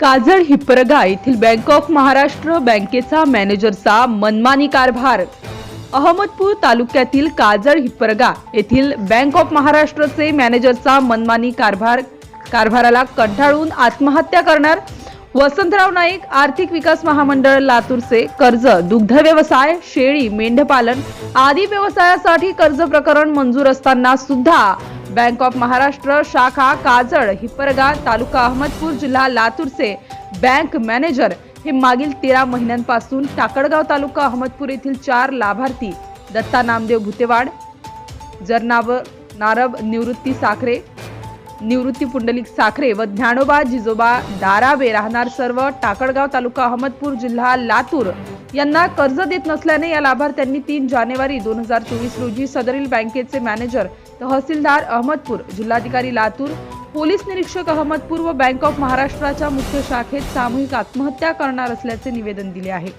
काजळ हिप्परगा येथील bank of Maharashtra बँकेचा मॅनेजरचा मनमानी कारभार. अहमदपूर तालुक्यातील काजळ हिप्परगा येथील बँक ऑफ महाराष्ट्रचे मॅनेजरचा मनमानी कारभार कारभाराला कंटाळून आत्महत्या करणार वसंतराव नाईक आर्थिक विकास महामंडळ लातूरचे कर्ज दुग्ध व्यवसाय शेळी मेंढपालन आदी व्यवसायासाठी कर्ज प्रकरण मंजूर असताना सुद्धा बँक ऑफ महाराष्ट्र शाखा काजळ हिपरगा तालुका अहमदपूर जिल्हा लातूरचे बँक मॅनेजर हे मागील तेरा महिन्यांपासून टाकडगाव तालुका अहमदपूर येथील चार लाभार्थी दत्ता नामदेव भुतेवाड जरनाव नारब निवृत्ती साखरे निवृत्ती पुंडलिक साखरे व ज्ञानोबा जिजोबा दारावे राहणार सर्व टाकडगाव तालुका अहमदपूर जिल्हा लातूर यांना कर्ज देत नसल्याने या लाभार्थ्यांनी तीन जानेवारी दोन हजार चोवीस रोजी सदरील बँकेचे मॅनेजर तहसीलदार अहमदपूर जिल्हाधिकारी लातूर पोलीस निरीक्षक अहमदपूर व बँक ऑफ महाराष्ट्राच्या मुख्य शाखेत सामूहिक आत्महत्या करणार असल्याचे निवेदन दिले आहे.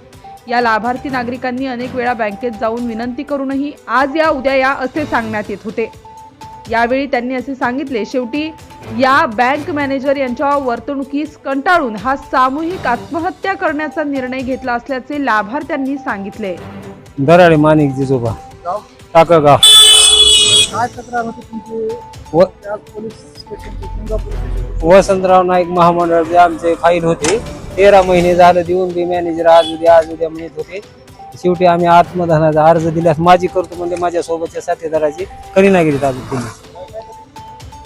या लाभार्थी नागरिकांनी अनेक वेळा बँकेत जाऊन विनंती करूनही आज या उद्या या असे सांगण्यात येत होते. यावेळी त्यांनी असे सांगितले शेवटी या बँक मॅनेजर यांच्या वर्तणुकीस कंटाळून हा सामूहिक आत्महत्या करण्याचा निर्णय घेतला असल्याचे लाभार्थ्यांनी सांगितले. दराडे माणिक जिजोबा टाकळगाव. काय तक्रार होती तुमची व पोलीस स्टेशनची सिंगापूर स्टेशनची वसंतराव नाईक महामंडळ जे आमचे फाईल होते. तेरा महिने झालं देऊन बी मॅनेजर आज उद्या आज उद्या म्हणत होते. शेवटी आम्ही आत्मधनाचा अर्ज दिल्यास माझी करतो म्हणजे माझ्या सोबतच्या साथीदाराची करीना गेली अजून तुम्ही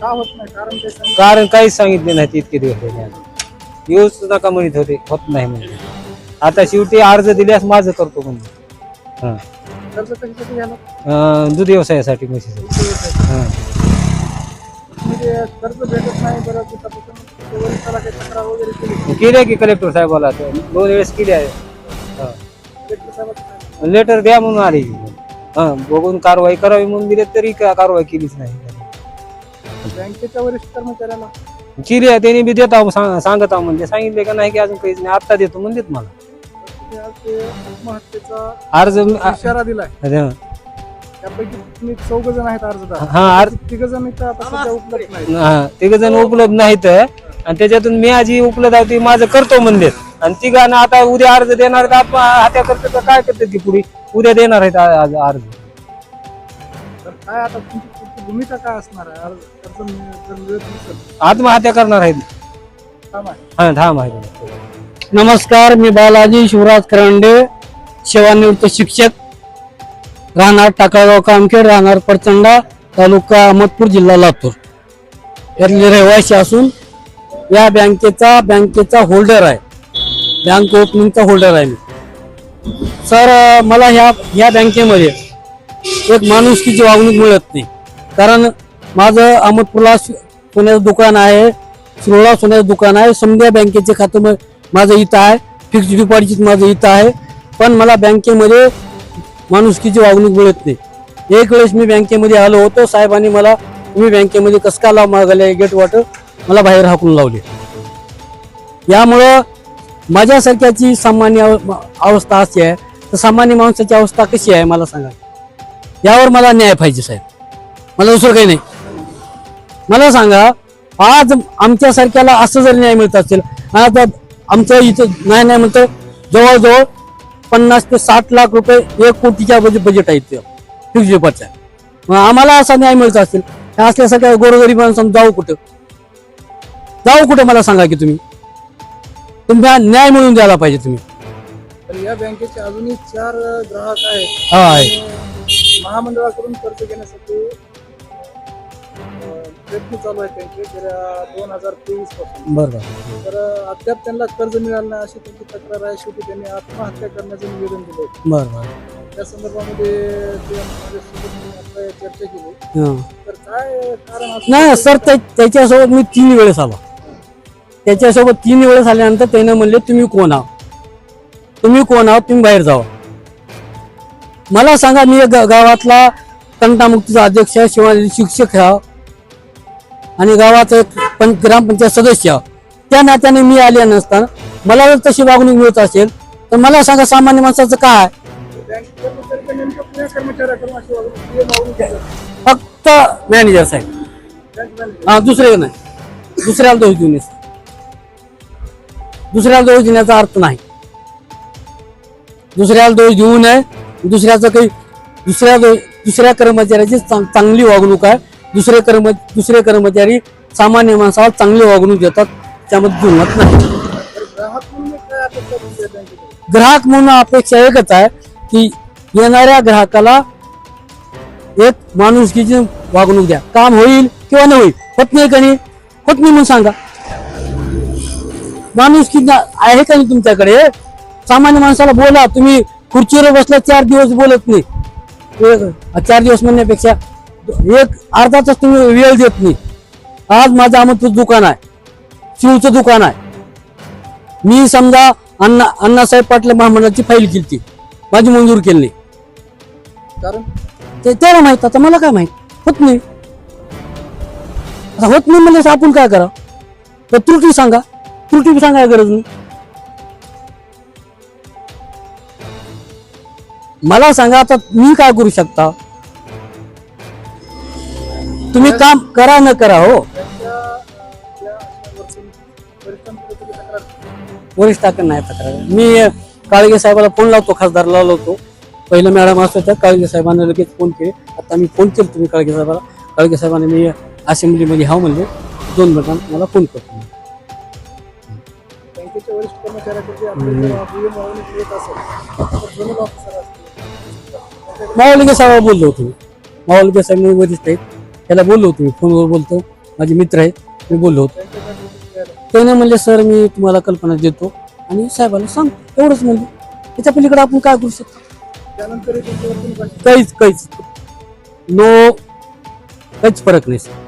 का होत नाही कारण ते सांग- कारण काहीच सांगितले नाही इतके दिवस झाले. आम्ही येऊच नका म्हणत होते होत नाही म्हणजे आता शेवटी अर्ज दिल्यास माझं करतो म्हणजे हां. कर्ज कशासाठी घ्यायला अं, दूध व्यवसायासाठी म्हशीचं. हां. म्हणजे कर्ज भेटत नाही बरं दिवसापासून ते वरिष्ठाला काही तक्रार वगैरे केली केल्या की कलेक्टर साहेबाला? ते दोन वेळेस केली आहे. हां. कलेक्टर साहेबाचं काय? लेटर द्या म्हणून आली. हा बघून कारवाई करावी म्हणून दिले तरी का कारवाई केलीच नाही. बँकेच्या वरिष्ठ कर्मचाऱ्याला. केली आहे त्यांनी बी देत आहो सांग- सांगत आहो म्हणजे सांगितले का नाही की अजून काहीच नाही. आता देतो म्हणतात मला. तुम्ही आज ते आत्महत्येचा अर्ज इशारा दिलाय. त्यापैकी तुम्ही चौघ जण आहेत अर्जदार. हा, अर्ज तिघ जण इथं आता सध्या उपलब्ध नाही हा, तिघ जण उपलब्ध नाहीत. आणि त्याच्यातून मी आजी उपलब्ध आहे ती माझं करतो म्हणलेत आणि तिघांना आता उद्या अर्ज देणार आहेत. आपण हात्या करतात का काय करतात की पुढे? उद्या देणार आहेत आज अर्ज. तर काय आता तुमची पुढची भूमिका काय असणार आहे? अर्ज मिळत नसेल आत्महत्या करणार आहेत. काम हा आहे. नमस्कार मी बालाजी शिवराज करंडे सेवानिवृत्त शिक्षक राहणार टाकागाव कामखेड राहणार परचंडा तालुका अहमदपूर जिल्हा लातूर. यातले रहिवासी असून या बँकेचा बँकेचा होल्डर आहे. बँक ओपनिंगचा होल्डर आहे मी. सर मला ह्या ह्या बँकेमध्ये एक माणुसकीची वागणूक मिळत नाही. कारण माझं अहमदपूरला सोन्याचं दुकान आहे शिरोळा सोन्याचं दुकान आहे समध्या बँकेचे खातं माझं इथं आहे. फिक्स डिपॉझिट माझं इथं आहे. पण मला बँकेमध्ये माणुसकीची वागणूक मिळत नाही. एक वेळेस मी बँकेमध्ये आलो होतो साहेबांनी मला तुम्ही बँकेमध्ये कसका लाव मागले गेट वाटर मला बाहेर हाकून लावले. यामुळं माझ्यासारख्याची सामान्य अव- अवस्था अशी आहे. तर सामान्य माणसाची अवस्था कशी आहे मला सांगा. यावर मला न्याय पाहिजे साहेब. मला दुसरं काही नाही. मला सांगा आज आमच्यासारख्याला असं जर न्याय मिळत असेल आता आमचं इथं नाही नाही म्हणतं जवळजवळ पन्नास ते साठ लाख रुपये एक कोटीच्या बजेट बजेट आहे इथं फिक्स मग आम्हाला असा न्याय मिळत असेल तर असल्यासारख्या गोरगरीब माणसांना जाऊ कुठं? जाऊ कुठं मला सांगा की तुम्ही? हा न्याय मिळवून द्यायला पाहिजे तुम्ही. या बँकेचे अजूनही चार ग्राहक आहेत. हा महामंडळाकडून कर्ज घेण्यासाठी प्रयत्न चालू आहेत त्यांचे. गेल्या दोन हजार तेवीसपासून. बरोबर तर अद्याप त्यांना कर्ज मिळालं नाही अशी त्यांची तक्रार आहे. शेवटी त्यांनी आत्महत्या करण्याचं निवेदन दिलं बरोबर त्या संदर्भामध्ये ते माझ्यासोबत आपल्या चर्चा केली. हां. तर काय कारण असू नाही? सर त्या- त्याच्यासोबत मी तीन वेळेस आलो. त्याच्यासोबत तीन वेळेस आल्यानंतर त्याने म्हणले तुम्ही कोण आहात? तुम्ही कोण आहात? तुम्ही बाहेर जावा. मला सांगा मी गा- गावातला तंटामुक्तीचा अध्यक्ष आहे, शिवाय शिक्षक आहे. आणि गावाचं एक पं ग्रामपंचायत सदस्य. त्या नात्याने मी आले नसताना. मला जर तशी वागणूक मिळत असेल तर मला सांगा सामान्य माणसाचं काय? फक्त मॅनेजर साहेब. हा दुसरे नाही. दुसऱ्याला दोष देऊन दुसऱ्याला दोष देण्याचा अर्थ नाही. दुसऱ्याला दोष देऊ नये. दुसऱ्याचं काही दुसऱ्या दो- दुसऱ्या कर्मचाऱ्याची चांग- चांगली वागणूक आहे. दुसरे कर्म दुसरे कर्मचारी सामान्य माणसाला चांगली वागणूक देतात त्यामध्ये जुळत नाही. ग्राहक म्हणून अपेक्षा एकच आहे की येणाऱ्या ग्राहकाला एक माणुसकीची वागणूक द्या. काम होईल किंवा न होईल होत नाही का नाही? होत नाही म्हणून सांगा. माणुसकी आहे का नाही तुमच्याकडे? सामान्य माणसाला बोला तुम्ही खुर्चीवर बसला चार दिवस बोलत नाही. चार दिवस म्हणण्यापेक्षा एक अर्धा तास तुम्ही वेळ देत नाही. आज माझं अमरपूर दुकान आहे. शिवचं दुकान आहे. मी समजा अण्णा अण्णासाहेब पाटील महामंडळाची फाईल केली माझी मंजूर केली नाही. कारण? ते त्याला माहीत आता मला काय माहीत? होत नाही. आता होत नाही म्हणजे आपण काय करा? तर त्रुटी सांगा. त्रुटी सांगायला गरज नाही. मला सांगा आता मी काय करू शकता? तुम्ही काम करा न करा हो. वरिष्ठांकडे नाही तक्रार. मी काळगे साहेबाला फोन लावतो खासदारला लावतो पहिलं मॅडम असं होतं काळगे साहेबांना लगेच फोन केले. आता मी फोन केला तुम्ही काळगे साहेबाला. काळगे साहेबांनी मी असेंब्लीमध्ये हाव म्हणले. दोन मिनिटांत मला फोन करतो. बँकेच्या वरिष्ठ कर्मचाऱ्याकडे तर मावलगे साहेब बोललो होतो मी. मावलगे साहेब मी वरिष्ठ आहेत. त्याला बोललो होतो मी फोनवर बोलतो. माझे मित्र आहेत मी बोललो होतो. त्याने म्हणले सर मी तुम्हाला कल्पना देतो आणि साहेबाला सांग एवढंच म्हणलं. त्याच्या पलीकडे आपण काय करू शकतो? काहीच काहीच. नो काहीच फरक नाही सर.